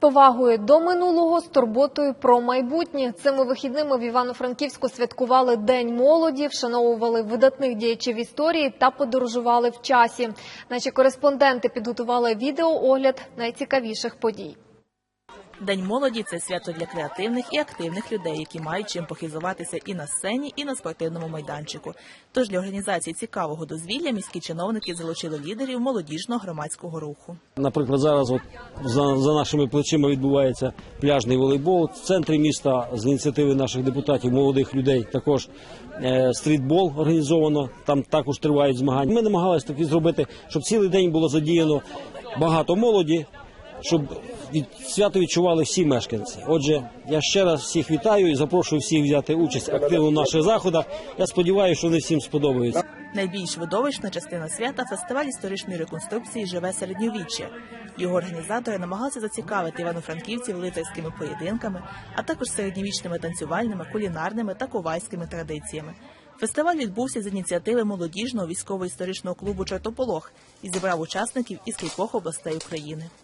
повагою до минулого, з турботою про майбутнє. Цими вихідними в Івано-Франківську святкували День молоді, вшановували видатних діячів історії та подорожували в часі. Наші кореспонденти підготували відеоогляд найцікавіших подій. День молоді це свято для креативних і активних людей, які мають чим похизуватися і на сцені, і на спортивному майданчику. Тож для організації цікавого дозвілля міські чиновники залучили лідерів молодіжного громадського руху. Наприклад, зараз от за, за нашими плечима відбувається пляжний волейбол. В центрі міста з ініціативи наших депутатів, молодих людей, також е, стрітбол організовано. Там також тривають змагання. Ми намагалися таки зробити, щоб цілий день було задіяно багато молоді, щоб від свято відчували всі мешканці. Отже, я ще раз всіх вітаю і запрошую всіх взяти участь активно в наших заходах. Я сподіваюся, що вони всім сподобаються. Найбільш видовищна частина свята фестиваль історичної реконструкції Живе середньовіччя. Його організатори намагалися зацікавити івано-франківців лицарськими поєдинками, а також середньовічними танцювальними, кулінарними та ковальськими традиціями. Фестиваль відбувся з ініціативи молодіжного військово-історичного клубу Чортополох і зібрав учасників із кількох областей України.